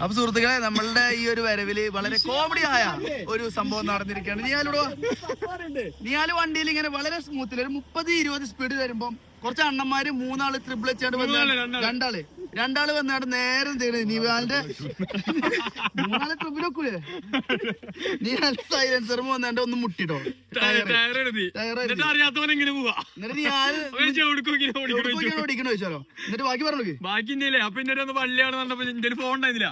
അപ്പൊ സുഹൃത്തുക്കളെ നമ്മളുടെ ഈ ഒരു വരവിൽ വളരെ കോമഡി ആയ ഒരു സംഭവം നടന്നിരിക്കുകയാണ്. നീയാലൂടെ നീയാൽ വണ്ടിയിൽ ഇങ്ങനെ വളരെ സ്മൂത്തിൽ ഒരു മുപ്പത് ഇരുപത് സ്പീഡ് വരുമ്പം കുറച്ച് അണ്ണന്മാര് മൂന്നാൾ ത്രിബിൾ വെച്ചാണ്ട് വന്ന് രണ്ടാൾ. രണ്ടാൾ വന്നാട് നേരെ നീ നീവാലിന്റെ മൂന്നാൾ ട്രിപ്പിൽ നീ നീയാൽ സൈലൻസർ വന്നാണ്ട് ഒന്ന് മുട്ടിട്ടോ. ചോദിച്ചാലോ? എന്നിട്ട് ബാക്കി പറഞ്ഞു ബാക്കി അപ്പൊ ഇന്നലെ ഒന്ന് പള്ളിയാണ് പറഞ്ഞപ്പോ എന്റെ ഫോൺ ഉണ്ടായിരുന്നില്ല.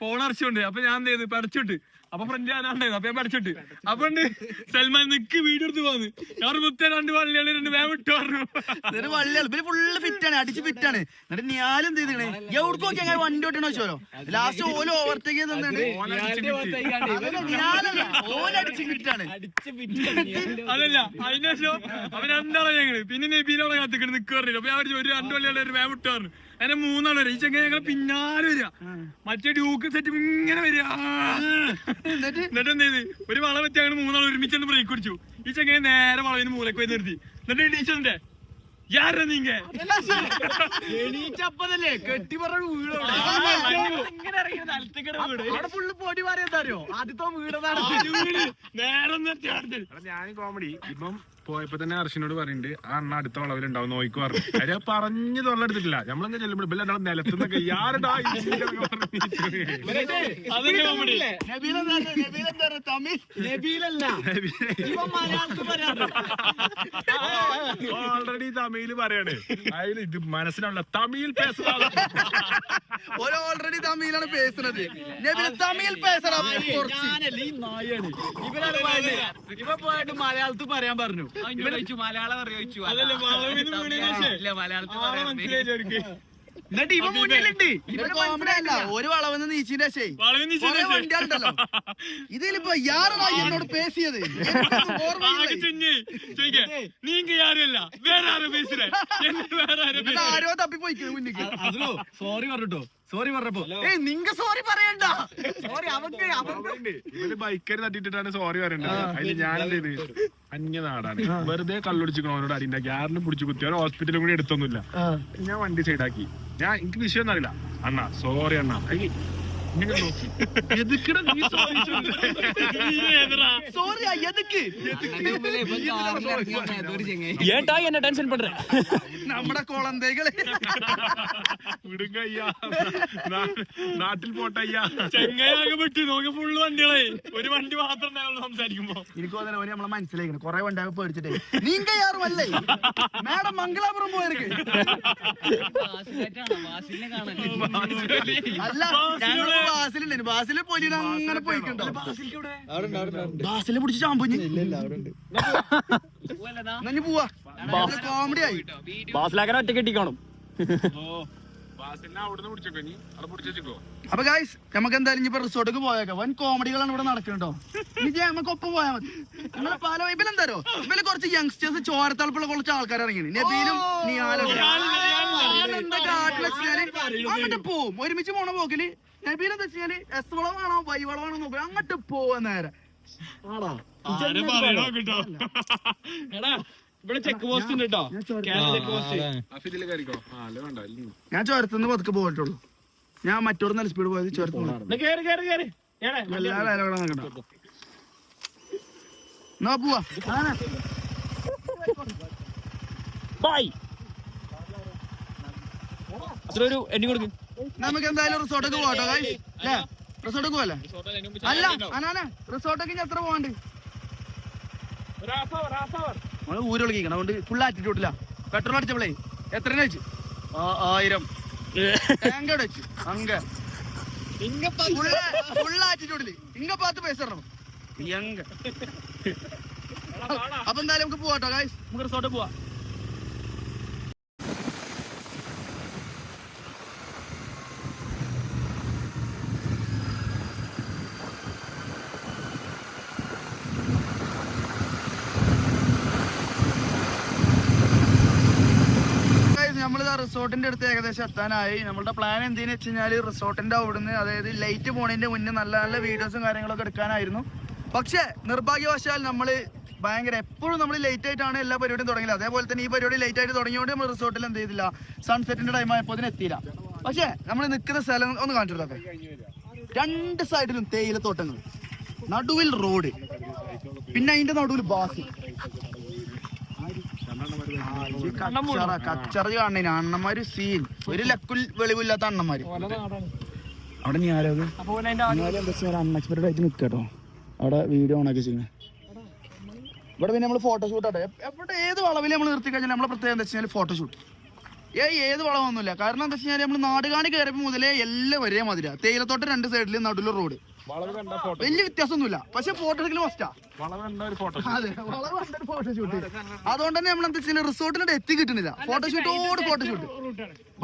ഫോൺ അടച്ചുണ്ട് അപ്പൊ ഞാൻ എന്ത് ചെയ്ത്? പഠിച്ചിട്ട് അപ്പൊ ഫ്രണ്ട് ഞാനാണ്ടായിരുന്നു അപ്പൊ ഞാൻ പഠിച്ചിട്ട്. അപ്പൊ ഉണ്ട് സൽമാൻ നിക്ക് വീഡിയോ എടുത്ത് പോന്ന്. ഞാൻ മുത്തേ രണ്ട് വള്ളിയാണ് രണ്ട് വേഗം ഇട്ട് പറഞ്ഞു. എന്നിട്ട് വള്ളിയാണ് ഇവർ ഫുള്ള് ഫിറ്റ് ആണ് അടിച്ച് ഫിറ്റ് ആണ്. എന്നിട്ട് ഞാൻ എന്ത് ചെയ്തേ എവിടേക്ക് നോക്കി അങ്ങനെ വണ്ടി ഓട്ടണ ചോലോ ലാസ്റ്റ് ഓൽ ഓവർടേക്ക് അതല്ല അതിനുശേഷം അവൻ എന്താണ് ഞങ്ങൾ? പിന്നെ നബീനോടെ കാത്തിക്കണ് നിക്ക് പറഞ്ഞു അപ്പൊ ഞാൻ ഒരു രണ്ട് വള്ളിയാണ് ഒരു വേഗം വിട്ടു പറഞ്ഞു. അങ്ങനെ മൂന്നാൾ വരും. ഈ ചെങ്ങനെ ഞങ്ങൾ പിന്നാലെ വരിക. മറ്റേ ഡ്യൂക്ക് സെറ്റ് ഇങ്ങനെ വരിക. എന്നിട്ട്? എന്ത് ചെയ്ത്? ഒരു വള വെച്ച് അങ്ങനെ മൂന്നാൾ ഒരുമിച്ച് ബ്രേക്ക് കുടിച്ചു ഈ ചെങ്ങനെ നേരെ വളവിന് മൂലക്ക് പോയി നിർത്തി. എന്നിട്ട് ടീച്ചറിന്റെ യാരാ നീങ്ക? എണീറ്റപ്പതല്ലേ? കെട്ടി പറഞ്ഞ വീട് അവിടെ. ഫുള്ള് പൊടി പറയുന്നറിയോ ആദ്യത്തെ വീട് നേരെ നിർത്തി. അടുത്ത് ഞാൻ കോമഡി ഇപ്പം പോയപ്പോ തന്നെ അർഷിനോട് പറയുന്നുണ്ട് ആ അണ്ണ അടുത്ത വളവിൽ ഉണ്ടാവും നോയിക്ക് പറഞ്ഞു. അരെ പറഞ്ഞു തൊള്ളെടുത്തിട്ടില്ല നമ്മളെങ്ങനെ ചെല്ലുമ്പോൾ ഇപ്പം രണ്ടാളും നിലത്തുനിന്നൊക്കെ യാരടാ ഓൾറെഡി തമിഴിൽ പറയണേ. അതിൽ ഇത് മനസ്സിലുള്ള തമിഴിൽ പേസുന്നത് ഓൾറെഡി തമിഴിലാണ് പേസുന്നത് തമിഴ് പേസറാണ് ഇവ പോയിട്ട് മലയാളത്തിൽ പറയാൻ പറഞ്ഞു. ഒരു വളവെന്ന് നീച്ചിന്റെ വണ്ടിയാണ്ടല്ലോ ഇതിലിപ്പോ യാറാ എന്നോട് പേസിയത്. ആരോ തപ്പിപ്പോയിക്കോ സോറി പറഞ്ഞിട്ടോ. സോറി പറഞ്ഞപ്പോ. ഏയ് നിങ്ങ സോറി പറയണ്ട. സോറി അവക്ക് അവർക്ക് ഇവർ ബൈക്കര് തട്ടിയിട്ടാണ് സോറി പറയണ്ടത്. അതിൽ ഞാൻ എന്ത് ചെയ്ത് അന്യ നാടാണ്. വെറുതെ കള്ളുടിച്ചിക്കണോ അവനോട് അടിന്റെ ആരിനും പിടിച്ചു കുത്തി അവൻ ഹോസ്പിറ്റലും കൂടി എടുത്തൊന്നുമില്ല. ഞാൻ വണ്ടി സൈഡാക്കി ഞാൻ എനിക്ക് വിഷയം ഒന്നും അറിയില്ല. അണ്ണാ സോറി അണ്ണ. അതിന് ഇങ്ങനെ നോക്കി എതുക്കിട നീ സോറി സോറി എതുക്ക് ஏன்டா என்ன டென்ஷன் பண்ற നമ്മുടെ കുളന്തേകള് വിടുങ്ക അയ്യാ നാ- നാട്ടിൽ പോട്ടയ്യാ ചെങ്ങയാകെ വിട്ടു നോക്കി ഫുള്ള് വണ്ടികളെ ഒരു വണ്ടി മാത്രം ഉണ്ടാവുള്ളൂ സംസാരിക്കുമ്പോ എനിക്ക് തോന്നുന്നു ഓന് നമ്മളെ മനസ്സിലാക്കണം കൊറേ വണ്ടാകെ പേടിച്ചിട്ടേ നീങ്ക യാറുമല്ലേ മേഡം മംഗലാപുരം പോയിരിക്ക് അല്ല ഞങ്ങള് ബാസിലുണ്ടായിരുന്നു ബാസിൽ പൊലിന് അങ്ങനെ പോയിക്കണ്ടോ? ബാസിലെ പിടിച്ച് ചാമ്പഞ്ഞ് പോവാ. കോമഡി ആയി. ബാസിലാക്കാൻ ഒറ്റ കെട്ടിക്കാണും അപ്പൊ ഗായ്സ് നമുക്ക് എന്തായാലും ഇപ്പൊ റിസോർട്ടിൽ പോയേക്കാം. വൻ കോമഡികളാണ് ഇവിടെ നടക്കുന്നുണ്ടോ ഇനി നമുക്ക് ഒപ്പം പോയാൽ മതി. നിങ്ങളെ പല എന്താരോ ഇവൽ കുറച്ച് യങ്സ്റ്റേഴ്സ് ചോരത്തളപ്പുള്ള കുറച്ച് ആൾക്കാർ ഇറങ്ങിയാണ് നബീലും നിയാലും എന്താ കാട്ടിൽ വെച്ചാൽ അങ്ങോട്ട് പോവും. ഒരുമിച്ച് പോണ പോക്കിൽ നബീൽ എന്താ വെച്ചാൽ എസ് വളവാണോ വൈ വളവാണോ നോക്കുക അങ്ങോട്ട് പോവാ നേരെ ഞാൻ ചേർത്തുന്ന പതുക്കെ പോയിട്ടുള്ളൂ ഞാൻ മറ്റോട് നല്ല സ്പീഡ് പോയത് ചുരത്തുനിന്ന് എല്ലാ എന്നാ പോവാ. ബൈ അത്ര ഒരു എണ്ണി കൊടുക്കും നമുക്ക് എന്തായാലും റിസോർട്ടൊക്കെ പോകട്ടോ ഗൈസ് അല്ലേ? റിസോർട്ടൊക്കെ പോവല്ലേ? അല്ല? അനാന റിസോർട്ടൊക്കെ ഇനി എത്ര പോകാണ്ട് നമ്മൾ ഊര് വിളിക്കണം അതുകൊണ്ട് ഫുൾ ആറ്റിറ്റ്യൂഡില്ല പെട്രോൾ അടിച്ചപ്പോളേ എത്ര വെച്ച്? ആയിരം. ടാങ്ക് വെച്ച്. അങ്ക ഫുൾ ആറ്റിറ്റ്യൂഡിൽ ഇങ്ങ പാത്ത് പൈസ തരണം. എങ്ക അപ്പൊ എന്തായാലും നമുക്ക് പോവാട്ടോ ഗൈസ് നമുക്ക് റിസോർട്ട് പോവാ. റിസോർട്ടിന്റെ അടുത്ത് ഏകദേശം എത്താനായി. നമ്മളുടെ പ്ലാൻ എന്തെന്ന് വെച്ച് കഴിഞ്ഞാൽ റിസോർട്ടിന്റെ അവിടുന്ന് അതായത് ലൈറ്റ് പോണതിന്റെ മുന്നേ നല്ല നല്ല വീഡിയോസും കാര്യങ്ങളൊക്കെ എടുക്കാനായിരുന്നു. പക്ഷേ നിർഭാഗ്യവശാൽ നമ്മൾ ഭയങ്കര എപ്പോഴും നമ്മൾ ലേറ്റ് ആയിട്ടാണ് എല്ലാ പരിപാടിയും തുടങ്ങിയത്. അതേപോലെ തന്നെ ഈ പരിപാടി ലേറ്റ് ആയിട്ട് തുടങ്ങിയോണ്ട് നമ്മൾ റിസോർട്ടിൽ എന്ത് ചെയ്തില്ല. സൺസെറ്റിന്റെ ടൈം ആയപ്പോൾ എത്തിയില്ല. പക്ഷേ നമ്മൾ നിൽക്കുന്ന സ്ഥലം ഒന്ന് കാണിച്ചിട്ടൊക്കെ രണ്ട് സൈഡിലും തേയിലത്തോട്ടങ്ങൾ. നടുവിൽ റോഡ് പിന്നെ അതിന്റെ നടുവിൽ ബാസ് കച്ചറ കച്ചറ കാണണേ അണ്ണന്മാര് സീൻ ഒരു ലക്കുൽ വെളിവില്ലാത്ത അണ്ണന്മാര്. അവിടെ നീ ആരോ അൺഎക്സ്പെക്ടഡ് ആയിട്ട് നിൽക്കട്ടോ അവിടെ വീഡിയോ ഓണാക്കി ചെയ്യുന്നത് ഇവിടെ പിന്നെ നമ്മൾ ഫോട്ടോഷൂട്ട് ആട്ടെ. എവിടെ ഏത് വളവിൽ നമ്മൾ നിർത്തി കഴിഞ്ഞാൽ നമ്മളെ പ്രത്യേകത എന്താ വെച്ചാൽ ഫോട്ടോഷൂട്ട് ഏ ഏത് വളവൊന്നുമില്ല. കാരണം എന്താ വെച്ചാൽ നമ്മൾ നാടുകാണി കയറിയപ്പോൾ മുതലേ എല്ലാം ഒരേ മതിരാ തേയിലത്തോട്ട് രണ്ട് സൈഡിൽ നടുവിൽ റോഡ് വളവ് കണ്ട ഫോട്ടോ വലിയ വ്യത്യാസമൊന്നുമില്ല. പക്ഷെ ഫോട്ടോ എടുക്കൽ ഫസ്റ്റാ വളവ് കണ്ട ഒരു ഫോട്ടോ അതെ വളവ് ഫോട്ടോഷൂട്ട് അതുകൊണ്ട് തന്നെ നമ്മൾ എന്താ വെച്ചാൽ റിസോർട്ടിനോട് എത്തി കിട്ടുന്നില്ല. ഫോട്ടോഷൂട്ടോട് ഫോട്ടോഷൂട്ട്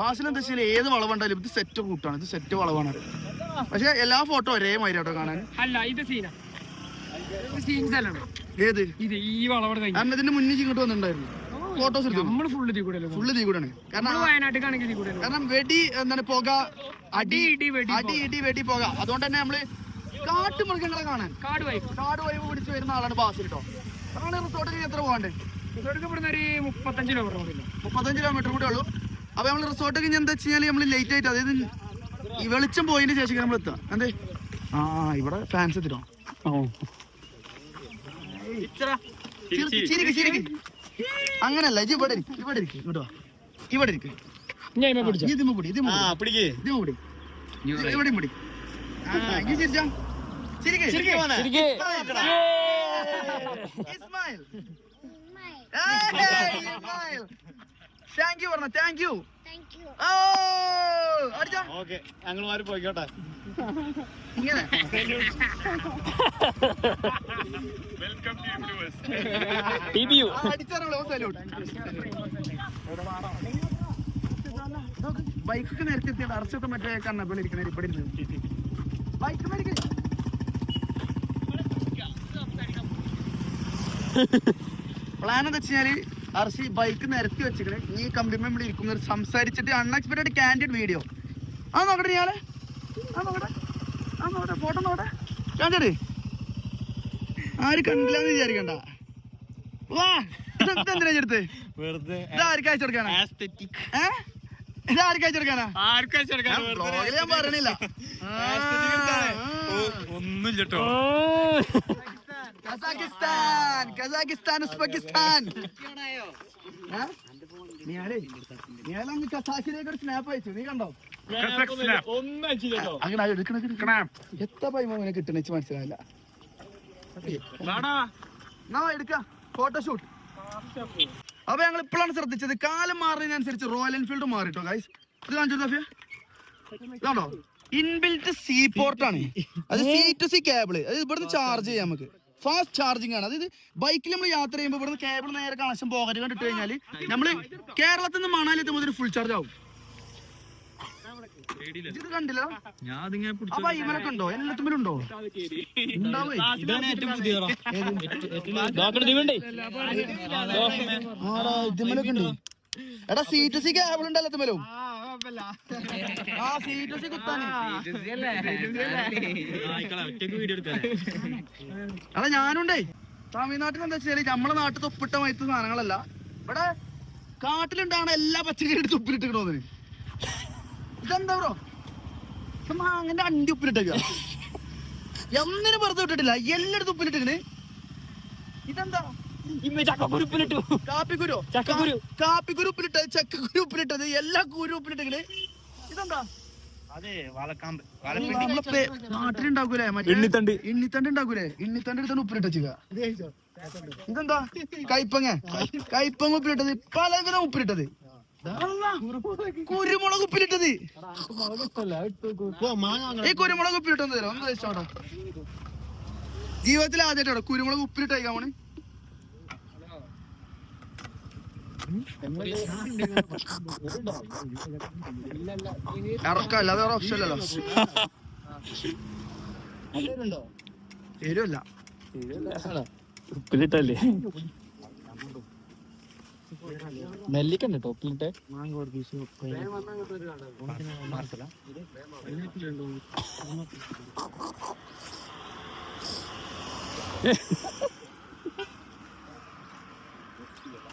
ബാസിൽ എന്താ വെച്ചാൽ ഏത് വളവുണ്ടായാലും ഇത് സെറ്റ് കൂട്ടാണ് ഇത് സെറ്റ് വളവാണ്. പക്ഷെ എല്ലാ ഫോട്ടോ ഒരേ മാതിരി കേട്ടോ കാണാൻ. അല്ല ഇത് സീനാ ഇത് സീൻസ് ഏത്? ഇത് ഈ വളവട് ഇതിന്റെ മുന്നിൽ ഇങ്ങോട്ട് വന്നിട്ടുണ്ടായിരുന്നു. ഫോട്ടോസ് എടുത്തു. നമ്മൾ ഫുള്ള് തീ കൂടെ ഫുള്ള് തീ കാരണം കാരണം വെടി എന്താണ് പുക അടി ഇടി, വെടി, അടി ഇടി വെടി പുക. അതുകൊണ്ട് തന്നെ നമ്മൾ കാട്ടുമൃഗങ്ങളെ കാണാൻ. കാട് വായി കാട് വൈബ് പിടിച്ച് വരുന്ന ആളാണ് ബാസിൽ കേട്ടോ അതാണ് റിസോർട്ടിൽ എത്ര പോകണ്ടേ റിസോർട്ട് ഇവിടുന്ന് ഒരു മുപ്പത്തഞ്ച് കിലോമീറ്റർ മുപ്പത്തഞ്ച് കിലോമീറ്റർ കൂടെ ഉള്ളൂ. അപ്പൊ നമ്മൾ റിസോർട്ട് കഴിഞ്ഞ് എന്താ വെച്ചാൽ നമ്മൾ ലേറ്റ് ആയിട്ട് അതായത് ഈ വെളിച്ചം പോയതിന് ശേഷം നമ്മൾ എത്താം എന്തേ? ആ ഇവിടെ ഫാൻസ് എത്തിട്ടോ. ചിരിക്ക്, ചിരിക്ക്. അങ്ങനല്ല ഇജ് ഇവിടെ ഇരിക്ക്, ഇവിടെ കേട്ടോ ഇങ്ങോട്ട് വാ. ഇവിടെ ഇരിക്കും. ഇതിമ്മ പിടി ഇതിമ്മ പിടി. ഇതിമ്മ പിടി. ഇവിടെ പിടി. ആ ഇജ്ജ് ചിരിച്ചാ. ഇസ്മായിൽ. ഇസ്മായിൽ. താങ്ക് യു പറഞ്ഞ. താങ്ക് യു ഓ അടിച്ചാ. ഓക്കെ ഞങ്ങൾ മാറി പോയിക്കോട്ടെ. ഇങ്ങനെ. വെൽക്കം ബൈക്കൊക്കെ നേരത്തെ എത്തിയത്. അറച്ചൊക്കെ മറ്റേ കണ്ണപ്പിള്ള ഇരിക്കണ ഇപ്പൊ ബൈക്ക് പ്ലാൻ എന്താ വെച്ചാൽ അർഷി ബൈക്ക് നിരത്തി വെച്ചിട്ട് ഈ കമ്പി ഇവിടെ ഇരിക്കുന്ന സംസാരിച്ചിട്ട് അൺഎക്സ്പെക്ടഡ് കാൻഡിഡ് വീഡിയോ ആ നോക്കട്ടെ ഞാളെ ആ നോക്കട്ടെ. ആ നോക്കട്ടെ. ഫോട്ടോ നോക്കട്ടെ. കാണിച്ചേ ആര് കണ്ടില്ലെന്ന് വിചാരിക്കണ്ട. വാ. ഇതെന്തിനാ എടുത്ത്? വെറുതെ. അയച്ചു കൊടുക്കാനാ? ഇത് ആർക്ക് ആർക്കാ ഞാൻ പറയണില്ല. ഒന്നും കേട്ടോ കസാക്കിസ്ഥാൻ കസാക്കിസ്ഥാൻ ഉസ്ബെക്കിസ്ഥാൻ. കസാക്കിലേക്ക് ഒരു സ്നാപ്പ് അയച്ചു. നീ കണ്ടോ? അങ്ങനെ എടുക്കണ എത്ര പൈമ കിട്ടണ മനസ്സിലായില്ല. എടുക്ക. ഫോട്ടോഷൂട്ട് അപ്പൊ ഞങ്ങൾ ഇപ്പോഴാണ് ശ്രദ്ധിച്ചത്. കാലം മാറുന്നതിനനുസരിച്ച് റോയൽ എൻഫീൽഡ് മാറിട്ടോ ഗൈസ് ഇത് കാണിച്ചു സഫിയ ഇതാണോ? ഇൻബിൽറ്റ് സീ പോർട്ടാണ് ആണ്. അത് സി ടു സി കേബിൾ അത് ഇവിടുന്ന് ചാർജ് ചെയ്യാം നമുക്ക്. ഫാസ്റ്റ് ചാർജിങ് ആണ്. അതായത് ബൈക്കിൽ നമ്മൾ യാത്ര ചെയ്യുമ്പോൾ ഇവിടുന്ന് കേബിൾ നേരെ കണക്ഷൻ പോകരുത് കണ്ടിട്ട് കഴിഞ്ഞാൽ നമ്മൾ കേരളത്തിൽ നിന്ന് മണാലി എത്തുമ്പോൾ ഫുൾ ചാർജ് ആവും. ഇത് കണ്ടില്ല അപ്പൊ ഇവനൊക്കെ ഉണ്ടോ? എല്ലാത്തുമ്മിലും ഉണ്ടോ? ഇതിമ്മലൊക്കെ ഉണ്ട്. എടാ സി ടു സി കേബിൾ ഉണ്ട് ആ എടുക്കാൻ എടാ ഞാനുണ്ടേ. തമിഴ്നാട്ടിൽ എന്താ വെച്ചാൽ നമ്മളെ നാട്ടിൽ തൊപ്പിട്ട മയത്ത് സാധനങ്ങളല്ല. ഇവിടെ കാട്ടിലുണ്ടാണ് എല്ലാ പച്ചക്കറി എടുത്ത് ഉപ്പിലിട്ടിക്കണോന്ന് ഇതെന്താ ബ്രോ മാങ്ങന്റെ അണ്ടി ഉപ്പിലിട്ടേക്ക എന്തിനും പുറത്തു വിട്ടിട്ടില്ല എല്ലായിടത്തും ഉപ്പിലിട്ടിക്കണ് ഇതെന്താ? ചക്കക്കുരുപ്പിലിട്ടു. കാപ്പിക്കുരു. ചക്കക്കുരു. കാപ്പിക്കുരു ഉപ്പിലിട്ടത് ചക്കക്കുരു ഉപ്പിലിട്ടത് എല്ലാ കുരു ഉപ്പിലിട്ടിക്കണ് ഇതെന്താ നാട്ടിലുണ്ടാക്കൂലേ എണ്ണിത്തണ്ട്. എണ്ണിത്തണ്ട് ഉണ്ടാക്കൂലേ? എണ്ണിത്തണ്ട് ഉപ്പിലിട്ട് ഇതെന്താ? കൈപ്പങ്ങ കൈപ്പങ്ങ ഉപ്പിലിട്ടത്. പലവിധം ഉപ്പിലിട്ടത്. കുരുമുളക് ഉപ്പിലിട്ടത്. ഈ കുരുമുളക് ഉപ്പിലിട്ടത് തരാം. ഒന്ന് കഴിച്ചോട്ടോ ജീവിതത്തിൽ ആദ്യമായിട്ടോ കുരുമുളക് ഉപ്പിലിട്ട് കഴിക്കാൻ അത് ഓപ്ഷൻ അല്ലല്ലോ എരുവല്ല. ഉപ്പിലിട്ടല്ലേ? നെല്ലിക്കണ്ട് കേട്ടോ ഉപ്പിലിട്ടെ.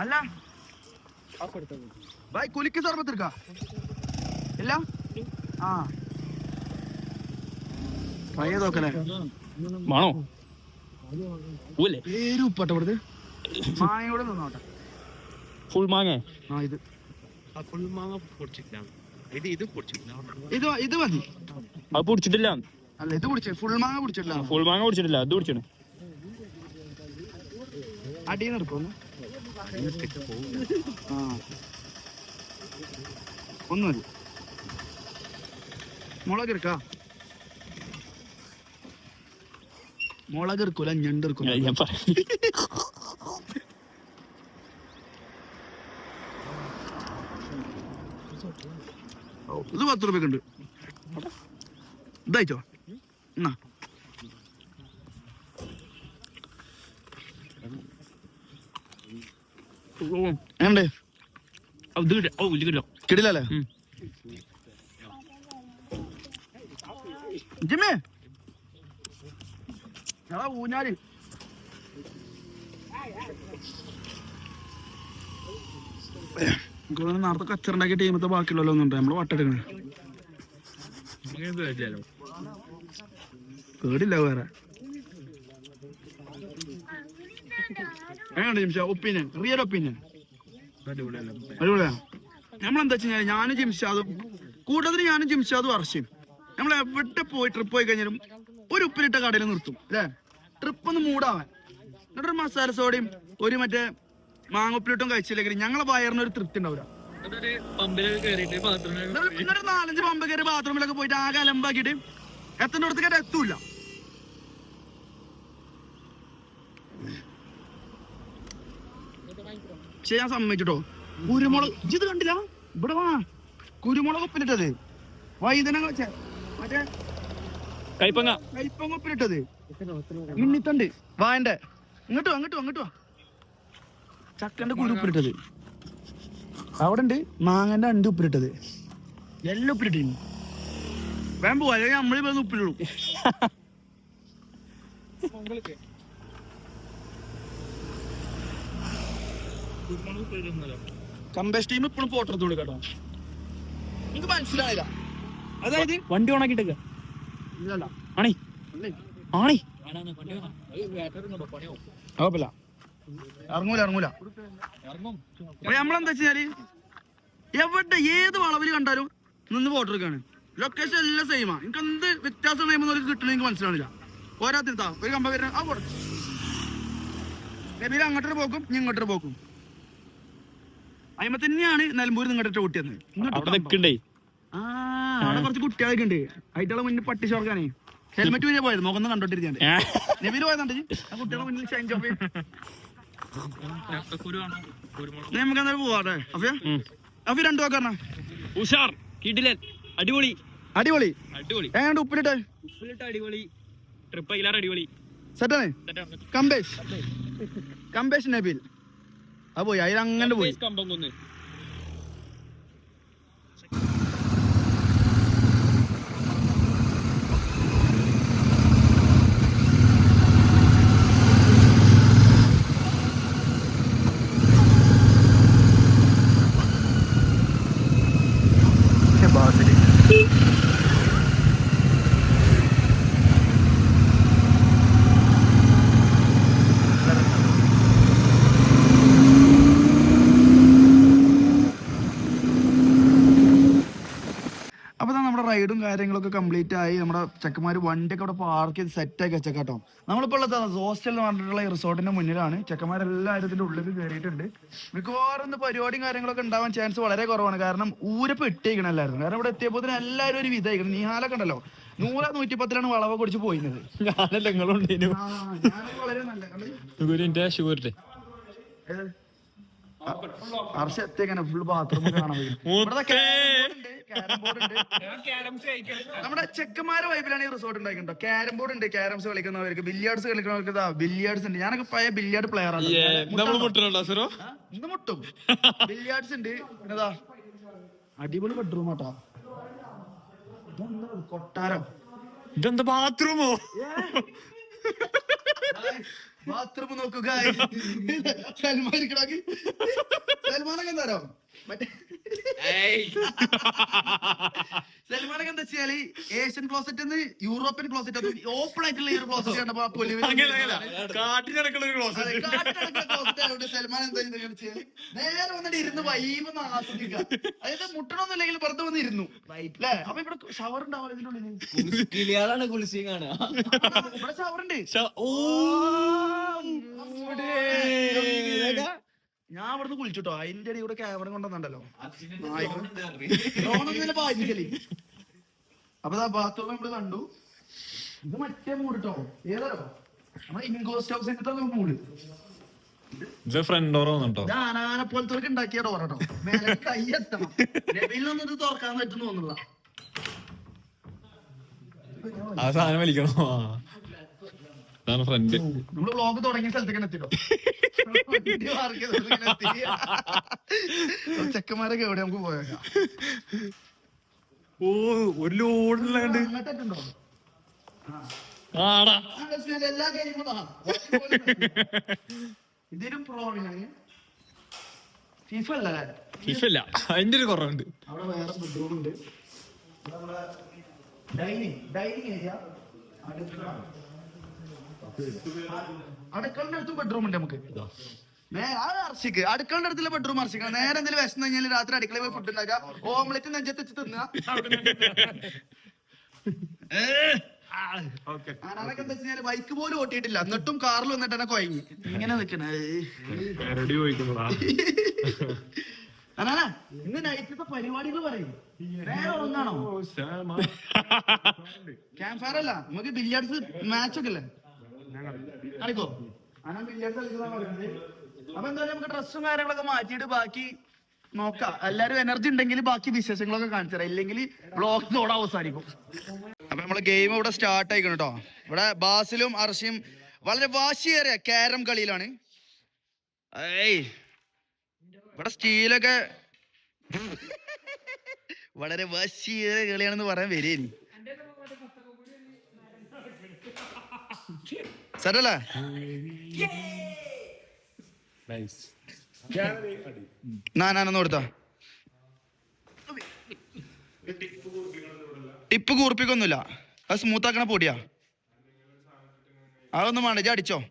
അല്ല. ഭായ് കുലിക്ക് സർബത്ത് എടുക്ക ഇല്ല? ആ. പയ്യെ നോക്കണേ മാണോ? ഊല്ലേ പേര് ഉപ്പട്ടെ ഇവിടുത്തെ മാങ്ങയോടെ നിന്നോട്ടെ ഫുൾ മാങ്ങ? ആ ഇത്. ഫുൾ മാങ്ങ പൊടിച്ചിട്ടില്ല. ഇത് ഇത് പൊടിച്ചിട്ടില്ല. ഇത് ഇത് മതി. അത് പൊടിച്ചിട്ടില്ല. അല്ല ഇത് കുടിച്ചേ ഫുൾ മാങ്ങ കുടിച്ചിട്ടില്ല ഫുൾ മാങ്ങ പൊടിച്ചിട്ടില്ല. അത് പൊടിച്ചിട്ട് അടിയിൽ നിന്ന് ആ ഒന്ന് മതി മുളക് എടുക്കാ. മുളക് എടുക്കൂല ഞണ്ട് എടുക്കൂല ഞാൻ പറഞ്ഞു ഇത് പത്ത് റുപ്യക്കുണ്ട് ഇതായിട്ടോ എന്നാ. എങ്ങണ്ട് കിടിലല്ലേ. ജിമ്മേ. ഊഞ്ഞാൽ. എനിക്ക് തോന്നുന്നു നേരത്തെ കച്ചറുണ്ടാക്കിയ ടീമത്തെ ബാക്കിയുള്ളല്ലോ ഒന്നുണ്ട് നമ്മൾ വട്ടെടുക്കണേ പേടില്ല വേറെ. എങ്ങനെയുണ്ട് ജിംഷ? Opinion real opinion. അടിപൊളിയാണ് നമ്മളെന്താ വെച്ച് കഴിഞ്ഞാൽ ഞാനും ജിംഷാദും കൂടുതൽ ഞാനും ജിംഷാദും അർശയും നമ്മൾ എവിടെ പോയി ട്രിപ്പ് പോയി കഴിഞ്ഞാലും ഒരു ഉപ്പിലിട്ട കടയിൽ നിർത്തും അല്ലേ? ട്രിപ്പ് ഒന്ന് മൂടാവാൻ. എന്നിട്ടൊരു മസാല സോഡയും ഒരു മറ്റേ മാങ്ങ ഉപ്പിലിട്ടും കഴിച്ചില്ലെങ്കിൽ ഞങ്ങളെ വയറിന് ഒരു തൃപ്തി ഉണ്ടാവില്ല. എന്നിട്ട് നാലഞ്ച് പമ്പ് കയറി ബാത്റൂമിലൊക്കെ പോയിട്ട് ആകെ അലമ്പാക്കിയിട്ട് എത്തേണ്ട അടുത്ത് എത്തൂല പക്ഷെ ഞാൻ സമ്മതിച്ചിട്ടോ? കുരുമുളക്. ഇത് കണ്ടില്ല? ഇവിടെ വാ. കുരുമുളക് ഉപ്പിലിട്ടത്. വൈദ്യനങ്ങൾ മറ്റേ കൈപ്പങ്ങ. കൈപ്പങ്ങ ഒപ്പിലിട്ടത് മിന്നിത്തണ്ട്. വായന്റെ ഇങ്ങോട്ട് അങ്ങോട്ടോ വാ ചക്കന്റെ കുരു ഉപ്പിലിട്ടത്. അവിടെ ഉണ്ട് മാങ്ങന്റെ അണ്ട് ഉപ്പിലിട്ടത്. എല്ലാം ഉപ്പിലിട്ടിരുന്നു വേം പോവാ. അല്ലെങ്കിൽ നമ്മളിപ്പോ ഉപ്പിലിടും. കമ്പേസ് ടീം ഇപ്പോഴും ഫോട്ടോ എടുത്ത് കൊടുക്കട്ടോ എനിക്ക് മനസ്സിലായില്ല. അതായത് വണ്ടി ഓണാക്കിട്ടേക്ക ആണി. ആണി. കുഴപ്പമില്ല. ഇറങ്ങൂല ഇറങ്ങൂല. നമ്മളെന്താ വെച്ചാൽ എവിടെ ഏത് വളവിൽ കണ്ടാലും നിന്ന് ഫോട്ടോ എടുക്കാണ്. ലൊക്കേഷൻ എല്ലാം സെയിമാ എനിക്ക് എന്ത് വ്യത്യാസം കിട്ടണെങ്കിൽ കിട്ടണ എനിക്ക് മനസ്സിലാവില്ല ഓരോരുത്തരുത്താ ഒരു കമ്പ വരുന്ന ആ നബീൽ അങ്ങോട്ടൊരു പോക്കും ഇങ്ങോട്ടൊരു പോക്കും. അയിമ തന്നെയാണ് നിലമ്പൂർ നിങ്ങളുടെ നിക്കണ്ടേ ആ അവിടെ കുറച്ച് കുട്ടികളൊക്കെ ഉണ്ട് അതിന്റെ മുന്നിൽ പട്ടി ചോർക്കാനേ ഹെൽമെറ്റ് വരെ പോയത് മുഖം കണ്ടോട്ടിരിക്കാണ്ട് നബീൽ പോയതുണ്ട് ആ കുട്ടികളെ മുന്നിൽ ഷൈൻ ചോപ്പ് നമുക്ക് എന്തായാലും പോവാട്ടെ അഫിയ. അഫി രണ്ടു വാക്കറ ഉഷാർ കിടിലൻ അടിപൊളി. അടിപൊളി. അടിപൊളി. ഏതാണ്ട് ഉപ്പിലിട്ട്? ഉപ്പിലിട്ട് അടിപൊളി. ട്രിപ്പ് അടിപൊളി. സെറ്റാണ് കമ്പേഷ്. കമ്പേഷ് നബീൽ. ആ പോയി അതിൽ അങ്ങനെ പോയി. കമ്പം കൊന്ന് അപ്പൊ റൈഡും കാര്യങ്ങളൊക്കെ കംപ്ലീറ്റ് ആയി. നമ്മുടെ ചെക്കന്മാർ വണ്ടിയൊക്കെ അവിടെ പാർക്ക് ചെയ്ത് സെറ്റ് ആക്കി വെച്ചേക്കാട്ടോ നമ്മളിപ്പോ ഉള്ളത് ഹോസ്റ്റൽ എന്ന് പറഞ്ഞിട്ടുള്ള റിസോർട്ടിന്റെ മുന്നിലാണ്. ചെക്കന്മാരെല്ലാവരും ഇതിന്റെ ഉള്ളിൽ കയറിയിട്ടുണ്ട് മിക്കവാറും ഇന്ന് പരിപാടിയും കാര്യങ്ങളൊക്കെ ഉണ്ടാവാൻ ചാൻസ് വളരെ കുറവാണ്. കാരണം ഊരപ്പ് ഇട്ടേക്കണം എല്ലാവരും. കാരണം ഇവിടെ എത്തിയപ്പോൾ എല്ലാവരും ഒരു വിധമായിരിക്കണം നീഹാലൊക്കെ ഉണ്ടല്ലോ. നൂറാ നൂറ്റി പത്തിലാണ് വളവ് കുടിച്ച് പോയിരുന്നത്. ഞാനല്ല നിങ്ങളുണ്ടേനു വളരെ നല്ല? അർഷ എത്തിയേക്കാണ് ഫുൾ ബാത്റൂം കാണാൻ. ഇവിടെ ക്യാരം ബോർഡ് ഉണ്ട്. നമ്മുടെ ചെക്കന്മാരെ വൈബിലാണ് ഈ റിസോർട്ട് ഉണ്ടാക്കിണ്ടോ ക്യാരം ബോർഡ് ഉണ്ട് ക്യാരംസ് കളിക്കുന്നവർക്ക് ബില്ലിയാർഡ്സ് കളിക്കുന്നവർക്ക് ബില്ലിയാർഡ്സ് ഉണ്ട്. ഞാനൊക്കെ പഴയ ബില്ലിയാർഡ് പ്ലെയർ ആണ്. ഇന്ന് മുട്ടും. ബില്ലിയാർഡ്സ് ഉണ്ട്. പിന്നെതാ അടിപൊളി ബെഡ്റൂം ആട്ടോ. കൊട്ടാരം? ഇതെന്താ ബാത്റൂമോ? ബാത്റൂം നോക്കുക സൽമാൻ ഇക്കടാക്കി സൽമാനൊക്കെ എന്താ സൽമാനൊക്കെ എന്താ വെച്ചാൽ ഏഷ്യൻ ക്ലോസറ്റ് എന്ന് യൂറോപ്യൻ ക്ലോസറ്റ് ഓപ്പൺ ആയിട്ടുള്ള ഈ ഒരു ക്ലോസറ്റ് കണ്ടപ്പോ കാട്ടിനടക്കുള്ള ഒരു ക്ലോസറ്റ് സൽമാൻ എന്താ നേരെ വന്നിട്ട് ഇരുന്ന് വൈബ് ഒന്ന് ആസ്വദിക്കുക. അതായത് മുട്ടണമൊന്നുമില്ലെങ്കിൽ പുറത്ത് വന്ന് ഇരുന്നു. അല്ലേ? അപ്പൊ ഇവിടെ ഷവർ ഉണ്ടാവില്ല ഇതിന്റെ ഉള്ളിൽ കിളിയാളാണ് കുളിസി കാണുക. ഇവിടെ ഷവർ ഉണ്ട്. ഓ ഞാൻ അവിടുന്ന് കുളിച്ചിട്ടോ. അതിന്റെ ഇടയിൽ കൂടെ ക്യാമറ കൊണ്ടുവന്നുണ്ടല്ലോ അപ്പൊ ബാത്റൂം നമ്മൾ കണ്ടു. ഇത് മറ്റേ മൂട് കേട്ടോ ഏതാരോ നമ്മുടെ ഇൻകോസ്റ്റ് ഹൗസിന്റെ മൂട്. ഇത് ഫ്രണ്ട് ഡോർ വന്നിട്ടോ ഇത് ആനാന പോലത്തെ ഉണ്ടാക്കിയ ഡോർ കേട്ടോ. മേലെ കൈ എത്തണം. രവിയിലൊന്നും ഇത് തുറക്കാൻ തോന്നുന്നില്ല. ആ സാധനം വലിക്കണോ? ആ. ഇതാണ് ഫ്രണ്ട് നമ്മൾ ബ്ലോഗ് തുടങ്ങിയ സ്ഥലത്തേക്ക് എത്തിട്ടോ. ചെക്കന്മാരൊക്കെ എവിടെ നമുക്ക് പോയേക്കാം. ഓ ഒരു ലോഡിലാണ്ട് ആടാ. എല്ലാ കാര്യങ്ങളും. ഇതൊരു പ്രോബ്ലം ഫിഫ അല്ല ഫിഫല്ല അതിന്റെ ഒരു കുറവുണ്ട്. അവിടെ വേറെ ബെഡ്റൂം ഉണ്ട്. ഡൈനിങ് ഡൈനിങ് ഏരിയ അടുക്കളുടെ അടുത്തും ബെഡ്റൂം ഉണ്ട് നമുക്ക്. അർച്ചിക്ക് അടുക്കളുടെ അടുത്തുള്ള ബെഡ്റൂം അർച്ചിക്കണം നേരെ എന്തെങ്കിലും വിശന്ന് കഴിഞ്ഞാൽ രാത്രി അടുക്കളയിൽ പോയി ഫുഡ് ഉണ്ടാക്കുക. ഓംലെറ്റ് നെഞ്ചത്ത് വെച്ച് തിന്നുക. ഞാനൊക്കെ എന്താ വെച്ചാൽ ബൈക്ക് പോലും ഓട്ടിയിട്ടില്ല. എന്നിട്ടും കാറിൽ വന്നിട്ട് എന്നെ കൊയങ്ങി. ഇങ്ങനെ നിക്കണേ. റെഡി ചോദിക്കുന്നതാ അനാ ഇന്ന് നൈറ്റത്തെ പരിപാടികൾ പറയും. നേരെ ഒന്നാണോ? ക്യാമ്പ് ഫയർ അല്ല നമുക്ക് ബില്ലിയാർഡ്സ് മാച്ച് ഒക്കെ അല്ലേ പറയുന്നത് അപ്പൊ എന്തായാലും നമുക്ക് ഡ്രസ്സും കാര്യങ്ങളൊക്കെ മാറ്റിയിട്ട് ബാക്കി നോക്കാം. എല്ലാരും എനർജി ഉണ്ടെങ്കിൽ ബാക്കി വിശേഷങ്ങളൊക്കെ കാണിച്ചു തരാം. ഇല്ലെങ്കിൽ ബ്ലോഗ് തോടെ അവസാനിക്കും. അപ്പൊ നമ്മൾ ഗെയിം ഇവിടെ സ്റ്റാർട്ട് ആയിക്കണം കേട്ടോ ഇവിടെ ബാസിലും അർഷിയും വളരെ വാശിയേറിയ ക്യാരം കളിയിലാണ്. ഏയ്. ഇവിടെ സ്റ്റീലൊക്കെ വളരെ വാശിയേറിയ കളിയാണെന്ന് പറയാൻ വരേനി സരല്ലേ നാനൊന്ന് കൊടുത്ത. ടിപ്പ് കൂർപ്പിക്കൊന്നുമില്ല. അത് സ്മൂത്ത് ആക്കണ പൊടിയാ. അതൊന്നും വേണ്ട ഇജ അടിച്ചോ.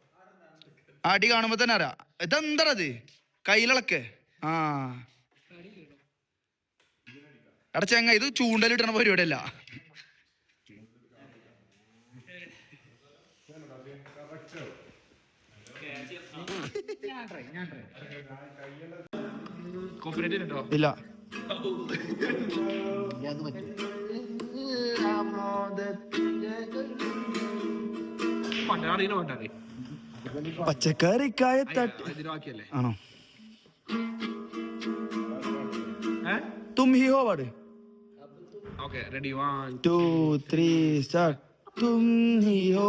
അടി കാണുമ്പോ തന്നെ അറിയാ. ഇതെന്താ അത് കയ്യിലിളക്ക്. ആ. എടാ ചെങ്ങ ഇത് ചൂണ്ടലിട്ടണ പരിപാടിയല്ല. ഇല്ല. പച്ചക്കറിക്കായ തട്ട്. ആണോ? തും ഹി ഹോ പാട്. Okay ready one two three start തും ഹി ഹോ.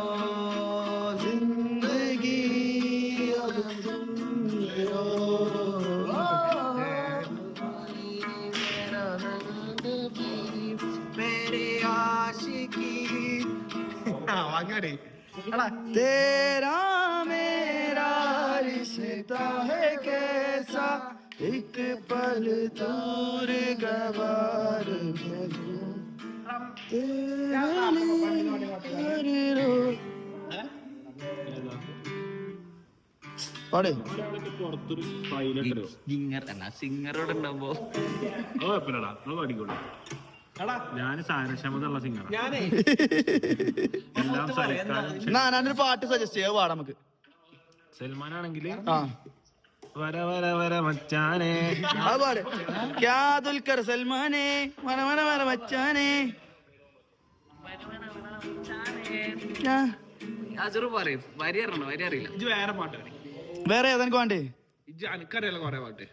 तेरा मेरा रिश्ता है कैसा एक पल दूर गवार तेरा हर रोज പാടേ പുറത്തൊരു പൈലറ്റ് സിംഗർ എന്നാ സിംഗറോട് ഉണ്ടാവുമ്പോ അത് കുഴപ്പമില്ലടാ അത് പഠിക്കോളൂ സിംഗറാണ് എല്ലാം ഞാനൊരു പാട്ട് സജസ്റ്റ് ചെയ്യാം. പാടാം നമുക്ക്. സൽമാൻ ആണെങ്കിൽ ആ. വര വര വര മച്ചാനെ. അത് പാട്. ക്യാ ദുൽഖർ സൽമാനെ വര വര വര മച്ചാനെ. ക്യാ? അജറു പറയും വരി അറിയണോ? വരി അറിയില്ല. ഇജ്ജ് വേറെ ഏതെനിക്ക് വേണ്ടേ? ഇജ്ജ് എനിക്കറിയാലോ കൊറേ പാട്ട്.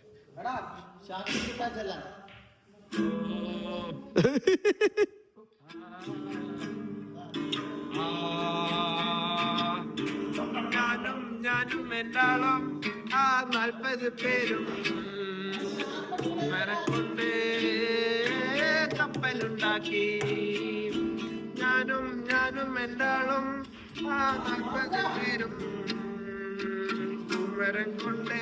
ഞാനും ഞാനും എന്താളും ആ നാൽപ്പത് പേരും മരക്കൊണ്ട് കപ്പലുണ്ടാക്കി. ഞാനും ഞാനും എന്താളും ആ നാൽപ്പത് പേരും മരം കൊണ്ട്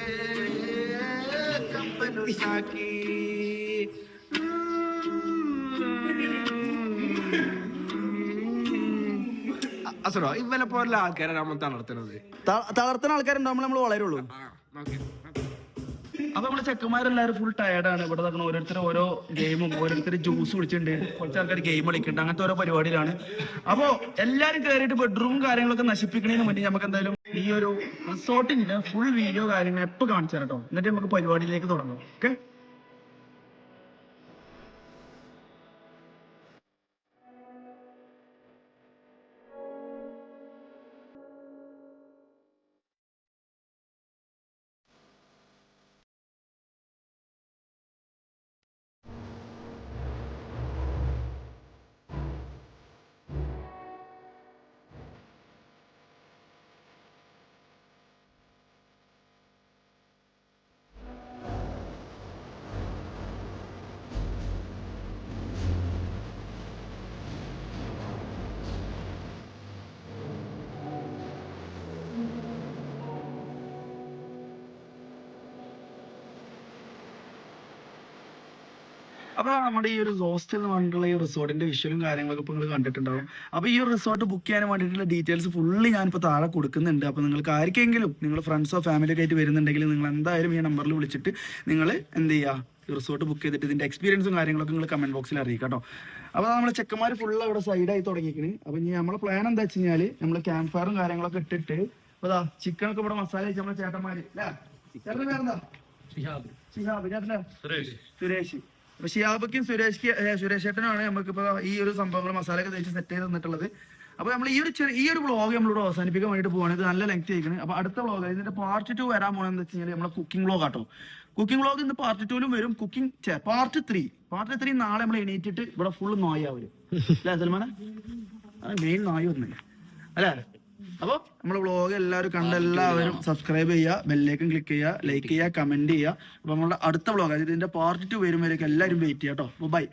കപ്പലുണ്ടാക്കി. അസറോ ഇവനെ പോലുള്ള ആൾക്കാരെ നമ്മൾ തളർത്തുന്നത് ത- തളർത്തുന്ന ആൾക്കാരുണ്ടാവുമ്പോൾ നമ്മൾ വളരുള്ളൂ. അപ്പൊ നമ്മൾ ചെക്കന്മാരെല്ലാരും ഫുൾ ടയർഡാണ് ഇവിടെ നടക്കുന്ന ഓരോരുത്തർ ഓരോ ഗെയിമും ഓരോരുത്തർ ജ്യൂസ് കുടിച്ചിട്ടുണ്ട് കുറച്ച് ആൾക്കാർ ഗെയിം കളിക്കുന്നുണ്ട്. അങ്ങനത്തെ ഓരോ പരിപാടിയിലാണ് അപ്പോ എല്ലാരും കയറിയിട്ട് ബെഡ്റൂമും കാര്യങ്ങളൊക്കെ നശിപ്പിക്കണതിന് മുന്നേ നമുക്ക് എന്തായാലും ഈ ഒരു റിസോർട്ടിന്റെ ഫുൾ വീഡിയോ കാര്യങ്ങൾ എപ്പോ കാണിച്ചു തരാം കേട്ടോ എന്നിട്ട് നമുക്ക് പരിപാടിയിലേക്ക് തുടങ്ങാം. ഓക്കെ അപ്പൊ നമ്മുടെ ഈ ഒരു ഹോസ്റ്റൽ എന്ന് പറഞ്ഞിട്ടുള്ള ഈ റിസോർട്ടിന്റെ വിഷ്വലും കാര്യങ്ങളൊക്കെ ഇപ്പൊ നിങ്ങൾ കണ്ടിട്ടുണ്ടാവും. അപ്പൊ ഈ ഒരു റിസോർട്ട് ബുക്ക് ചെയ്യാൻ വേണ്ടിയിട്ടുള്ള ഡീറ്റെയിൽസ് ഫുള്ളി ഞാനിപ്പോ താഴെ കൊടുക്കുന്നുണ്ട്. അപ്പൊ നിങ്ങൾക്ക് ആർക്കെങ്കിലും നിങ്ങൾ ഫ്രണ്ട്സോ ഫാമിലി ഒക്കെ ആയിട്ട് വരുന്നുണ്ടെങ്കിൽ നിങ്ങൾ എന്തായാലും ഈ നമ്പറിൽ വിളിച്ചിട്ട് നിങ്ങൾ എന്ത് ചെയ്യുക റിസോർട്ട് ബുക്ക് ചെയ്തിട്ട് ഇതിന്റെ എക്സ്പീരിയൻസും കാര്യങ്ങളൊക്കെ നിങ്ങൾ കമന്റ് ബോക്സിൽ അറിയിക്കാം കേട്ടോ അപ്പൊ നമ്മളെ ചെക്കന്മാർ ഫുള്ള് അവിടെ സൈഡായി തുടങ്ങിയിരിക്കണ്. അപ്പൊ ഇനി നമ്മളെ പ്ലാൻ എന്താ വെച്ച് കഴിഞ്ഞാൽ നമ്മൾ ക്യാമ്പ് ഫയറും കാര്യങ്ങളൊക്കെ ഇട്ടിട്ട് അപ്പോൾ ദാ ചിക്കൻ ഒക്കെ ഇവിടെ മസാല വെച്ച് നമ്മളെ ചേട്ടന്മാര്. അല്ലേ ചേട്ടന്റെ പേരെന്താ? ഷിഹാബ്. ചേട്ടന്റെ സുരേഷ്. അപ്പൊ ഷിയാബക്കും സുരേഷ് സുരേഷ് നമുക്ക് ഇപ്പൊ ഈ ഒരു സംഭവങ്ങൾ മസാല ഒക്കെ തേച്ച് സെറ്റ് ചെയ്ത് തന്നിട്ടുള്ളത്. അപ്പൊ നമ്മൾ ഈ ഒരു ചെറിയ ഈ ഒരു വ്ളോഗ് നമ്മളിവിടെ അവസാനിപ്പിക്കാൻ വേണ്ടിട്ട് പോവാണ്. ഇത് നല്ല ലെങ്ത് ആയിരിക്കുന്നത് അപ്പൊ അടുത്ത വ്ളോഗ് ഇതിന്റെ പാർട്ട് ടു വരാൻ പോണെന്ന് വെച്ച് കഴിഞ്ഞാൽ നമ്മളെ കുക്കിംഗ് വ്ളോഗ് ആട്ടോ. കുക്കിംഗ് വ്ളോഗ് ഇന്ന് പാർട്ട് ടൂലും വരും. Cooking part three part three നാളെ നമ്മൾ എണീറ്റിട്ട് ഇവിടെ ഫുള്ള് നോയ വരും അല്ലേ സൽമാനെ? മെയിൻ നോയ വരുന്നില്ല അല്ലേ? അപ്പൊ നമ്മുടെ വ്ളോഗ് എല്ലാവരും കണ്ട എല്ലാവരും സബ്സ്ക്രൈബ് ചെയ്യുക ബെല്ലേക്കും ക്ലിക്ക് ചെയ്യുക ലൈക്ക് ചെയ്യുക കമന്റ് ചെയ്യുക. അപ്പൊ നമ്മുടെ അടുത്ത വ്ളോഗ് അതായത് ഇതിന്റെ പാർട്ട് ടു വരും വരെയൊക്കെ എല്ലാവരും വെയിറ്റ് ചെയ്യാം കേട്ടോ ബൈ